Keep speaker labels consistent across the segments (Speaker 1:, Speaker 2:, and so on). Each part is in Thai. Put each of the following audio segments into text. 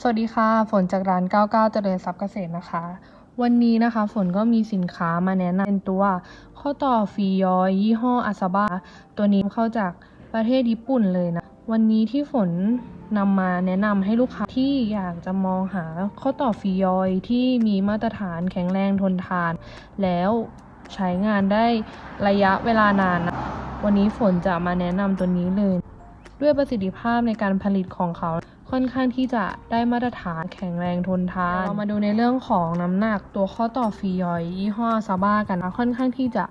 Speaker 1: สวัสดีค่ะ ฝนจากร้าน 99 เจริญทรัพย์เกษตรนะคะ วันนี้นะคะฝนก็มีสินค้ามาแนะนำเป็นตัว ข้าวต่อฟียอยยี่ห้ออาซาบะตัวนี้เข้าจากประเทศญี่ปุ่นเลยนะ วันนี้ที่ฝนนำมาแนะนำให้ลูกค้าที่อยากจะมองหาข้าวต่อฟียอยที่มีมาตรฐานแข็งแรงทนทาน แล้วใช้งานได้ระยะเวลานานนะวันนี้ฝนจะมาแนะนำตัวนี้เลย ด้วยประสิทธิภาพในการผลิตของเขา ค่อนข้างที่จะได้มาตรฐานแข็งแรงทนทานเรามาดูในเรื่องของน้ำหนักตัวข้อต่อฟียอยยี่ห้อซาบ้ากันนะค่อนข้างที่จะ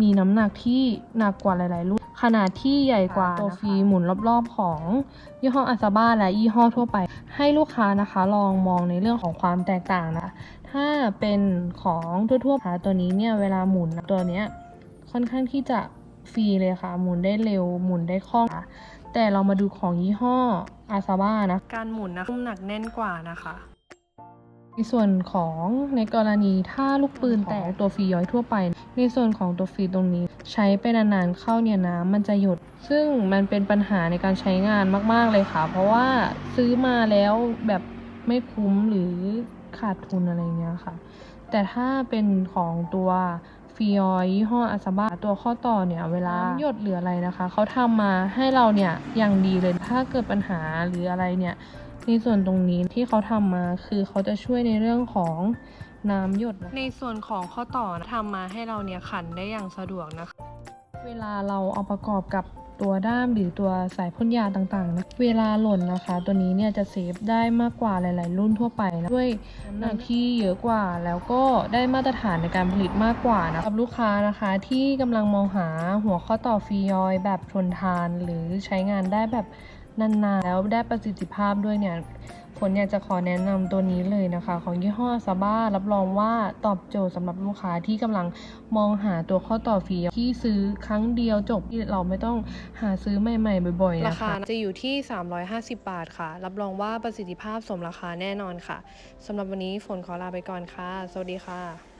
Speaker 1: มีน้ำหนักที่หนักกว่าหลายๆรุ่นขนาดที่ใหญ่กว่าตัวฟีหมุนรอบๆของยี่ห้ออาซาบ้าและยี่ห้อทั่วไป ให้ลูกค้านะคะลองมองในเรื่องของความแตกต่างนะคะถ้าเป็นของทั่วๆไปตัวนี้เนี่ยเวลาหมุนตัวเนี้ยค่อนข้างที่จะฟรีเลยค่ะ หมุนได้เร็วหมุนได้คล่องค่ะ แต่เรามาดูของยี่ห้ออาซาบ้านะ การหมุนนะน้ำหนักแน่นกว่านะคะ ในส่วนของในกรณีถ้าลูกปืนแตกตัวฟรีย้อยทั่วไป ในส่วนของตัวฟรีตรงนี้ ใช้ไปนานๆเข้าเนี่ยน้ำมันจะหยด ซึ่งมันเป็นปัญหาในการใช้งานมากๆเลยค่ะ เพราะว่าซื้อมาแล้วแบบไม่คุ้มหรือขาดทุนอะไรเงี้ยค่ะ แต่ถ้าเป็นของตัว ฟิออยยี่ห้ออาซาบะตัวข้อต่อเนี่ยเวลาน้ำหยดหรืออะไรนะคะเขาทำมาให้เราเนี่ยอย่างดีเลยถ้าเกิดปัญหาหรืออะไรเนี่ยในส่วนตรงนี้ที่เขาทำมาคือเขาจะช่วยในเรื่องของน้ำหยดนะในส่วนของข้อต่อนะทำมาให้เราเนี่ยขันได้อย่างสะดวกนะคะ เวลาเราเอาประกอบกับ ตัวด้ามหรือตัวสายพ่นยาต่างๆนะเวลาหล่นนะคะ ตัวนี้เนี่ยจะเซฟได้มากกว่าหลาย ๆ รุ่นทั่วไปนะด้วยน้ำหนักที่เยอะกว่าแล้วก็ได้มาตรฐานในการผลิตมากกว่านะสำหรับลูกค้านะคะที่กำลังมองหาหัวข้อต่อฟรียอยแบบทนทาน หรือใช้งานได้แบบนานๆแล้วได้ประสิทธิภาพด้วยเนี่ย ผลอยากจะขอแนะนำตัวนี้เลยนะคะ ของยี่ห้อซาบ้ารับรองว่าตอบโจทย์สำหรับลูกค้าที่กำลังมองหาตัวข้อต่อฟรีที่ซื้อครั้งเดียวจบที่เราไม่ต้องหาซื้อใหม่ ๆ บ่อยๆ
Speaker 2: รา
Speaker 1: นะคะ
Speaker 2: คาจะอยู่ที่ 350 บาทค่ะ รับรองว่าประสิทธิภาพสมราคาแน่นอนค่ะสำหรับวันนี้ฝนขอลาไปก่อนค่ะ สวัสดีค่ะ